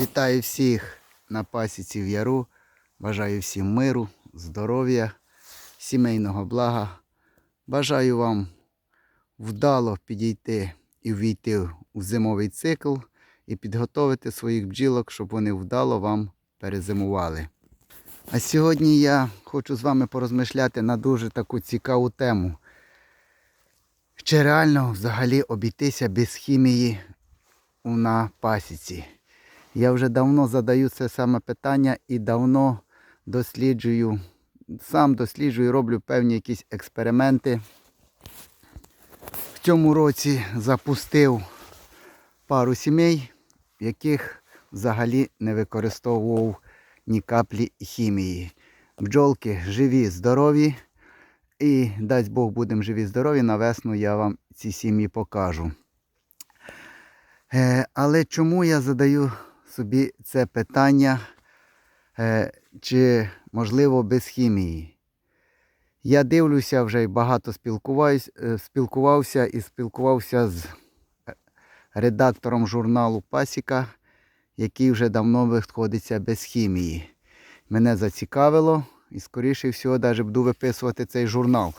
Вітаю всіх на пасіці в яру. Бажаю всім миру, здоров'я, сімейного блага. Бажаю вам вдало підійти і ввійти в зимовий цикл і підготовити своїх бджілок, щоб вони вдало вам перезимували. А сьогодні я хочу з вами порозмишляти на дуже таку цікаву тему. Чи реально взагалі обійтися без хімії на пасіці? Я вже давно задаю це саме питання і давно досліджую, сам досліджую, роблю певні якісь експерименти. В цьому році запустив пару сімей, яких взагалі не використовував ні каплі хімії. Бджолки живі, здорові. І дасть Бог будемо живі, здорові. На весну я вам ці сім'ї покажу. Е, але чому я задаю собі це питання, е, чи можливо без хімії? Я дивлюся вже і багато е, спілкувався і спілкувався з е, редактором журналу Пасіка, який вже давно виходиться без хімії. Мене зацікавило і, скоріше всього, навіть буду виписувати цей журнал.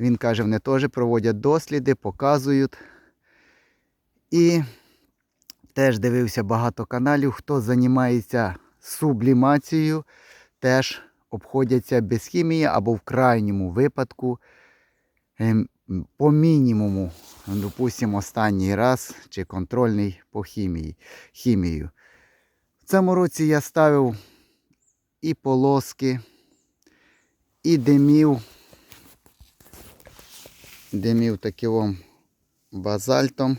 Він каже, вони теж проводять досліди, показують. І теж дивився багато каналів, хто займається сублімацією, теж обходяться без хімії або в крайньому випадку ем, по мінімуму, допустимо, останній раз чи контрольний по хімії, хімію. В цьому році я ставив і полоски, і димів. Димів таким базальтом.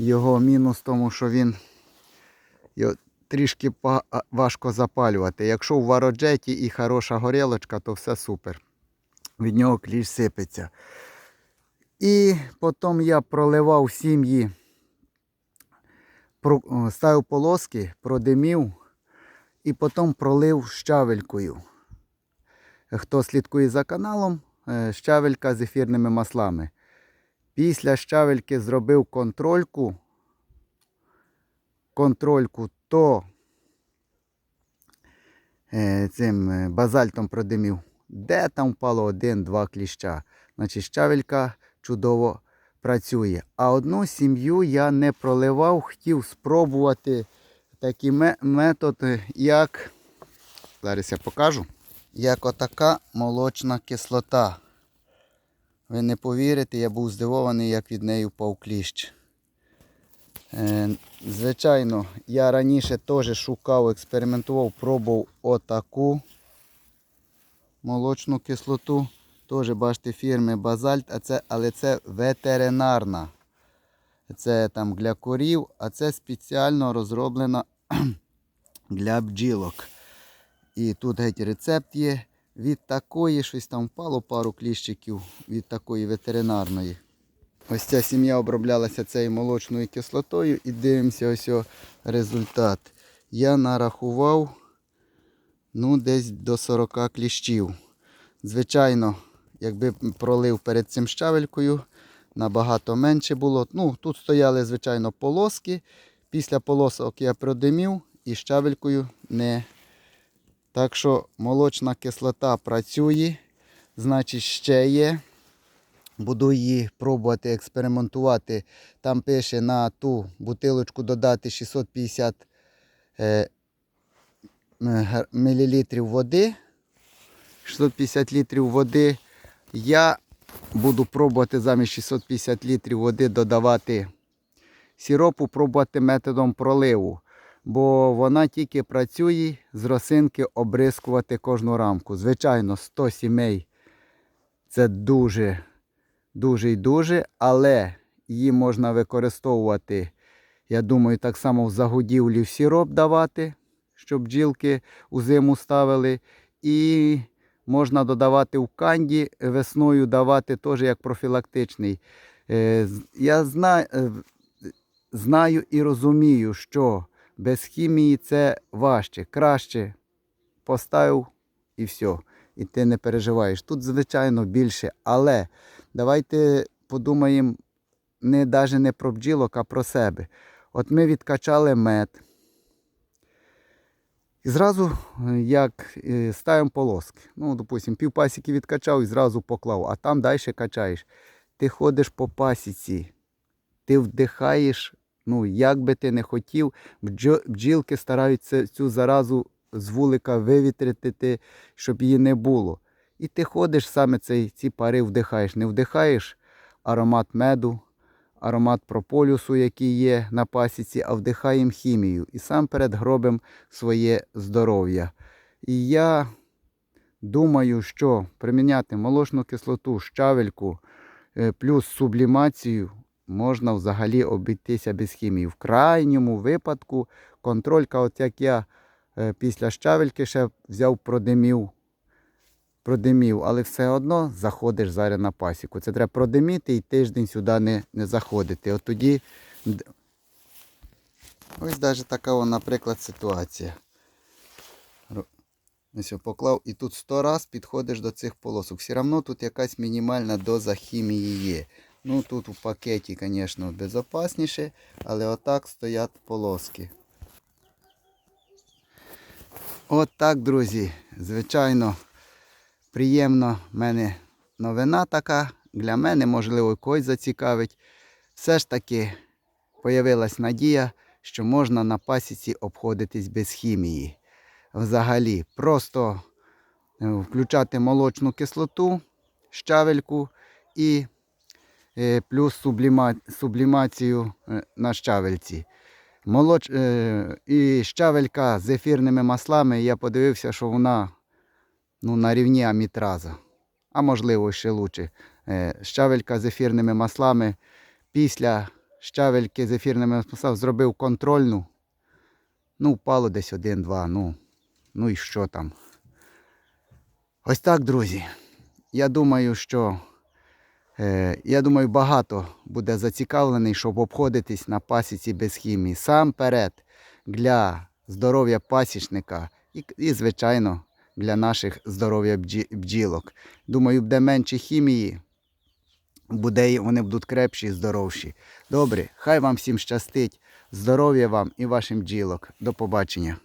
Його мінус тому, що він його трішки важко запалювати. Якщо в вароджеті і хороша горілочка, то все супер. Від нього кліш сипеться. І потім я проливав сім'ї, ставив полоски, продимів і потім пролив щавелькою. Хто слідкує за каналом, е, щавелька з ефірними маслами. Після щавельки зробив контрольку. Контрольку то е, цим е, базальтом продимів. Де там впало один-два кліща. Значить, щавелька чудово працює. А одну сім'ю я не проливав, хотів спробувати такий метод, е, як. Зараз я покажу. Як отака молочна кислота. Ви не повірите, я був здивований, як від неї впав кліщ. Е, звичайно, я раніше теж шукав, експериментував, пробував отаку молочну кислоту. Теж бачите, фірми Базальт, а це, але це ветеринарна. Це там для корів, а це спеціально розроблена для бджілок. І тут геть рецепт є від такої, щось там впало пару кліщиків від такої ветеринарної. Ось ця сім'я оброблялася цією молочною кислотою і дивимося ось результат. Я нарахував ну, десь до 40 кліщів. Звичайно, якби пролив перед цим щавелькою, набагато менше було. Ну, Тут стояли, звичайно, полоски. Після полосок я продимів і щавелькою не так що молочна кислота працює, значить ще є. Буду її пробувати експериментувати. Там пише на ту бутилочку додати 650 е, мілілітрів води. 650 літрів води. Я буду пробувати замість 650 літрів води додавати сіропу, пробувати методом проливу бо вона тільки працює з росинки обрискувати кожну рамку. Звичайно, 100 сімей це дуже, дуже і дуже, але її можна використовувати, я думаю, так само в загодівлі в сіроп давати, щоб бджілки у зиму ставили. І можна додавати в канді, весною давати теж як профілактичний. Е, Я знаю, знаю і розумію, що без хімії це важче, краще поставив і все. І ти не переживаєш. Тут, звичайно, більше. Але давайте подумаємо не навіть не про бджілок, а про себе. От ми відкачали мед, І зразу, як е, ставимо полоски. Ну, допустим, пів пасіки відкачав і зразу поклав, а там далі качаєш. Ти ходиш по пасіці, ти вдихаєш, ну, як би ти не хотів, бджілки стараються цю заразу з вулика вивітрити, щоб її не було. І ти ходиш саме цей, ці пари вдихаєш. Не вдихаєш аромат меду, аромат прополюсу, який є на пасіці, а вдихаємо хімію. І сам перед гробом своє здоров'я. І я думаю, що приміняти молочну кислоту, щавельку е, плюс сублімацію можна взагалі обійтися без хімії. В крайньому випадку контролька, от як я е, після щавельки ще взяв продимів. Продимів, але все одно заходиш зараз на пасіку. Це треба продиміти і тиждень сюди не, не заходити. От тоді. Ось навіть така, наприклад, ситуація. Ось поклав і тут сто раз підходиш до цих полосок. Все одно тут якась мінімальна доза хімії є. Ну тут у пакеті, звісно, безпечніше, але отак стоять полоски. От так, друзі. Звичайно, приємно в мене новина така. Для мене, можливо, когось зацікавить. Все ж таки появилась надія, що можна на пасіці обходитись без хімії. Взагалі, просто е, включати молочну кислоту, щавельку і плюс субліма, сублімацію е, на щавельці. Молоч, е, і щавелька з ефірними маслами, я подивився, що вона ну, на рівні амітраза. А можливо, ще лучше. Е, щавелька з ефірними маслами. Після щавельки з ефірними маслами зробив контрольну. Ну, впало десь один-два. Ну, ну і що там. Ось так, друзі. Я думаю, що Е, Я думаю, багато буде зацікавлений, щоб обходитись на пасіці без хімії. Сам перед для здоров'я пасічника і, і, звичайно, для наших здоров'я бджі- бджілок. Думаю, буде менше хімії, буде, вони будуть крепші і здоровші. Добре, хай вам всім щастить. Здоров'я вам і вашим бджілок. До побачення.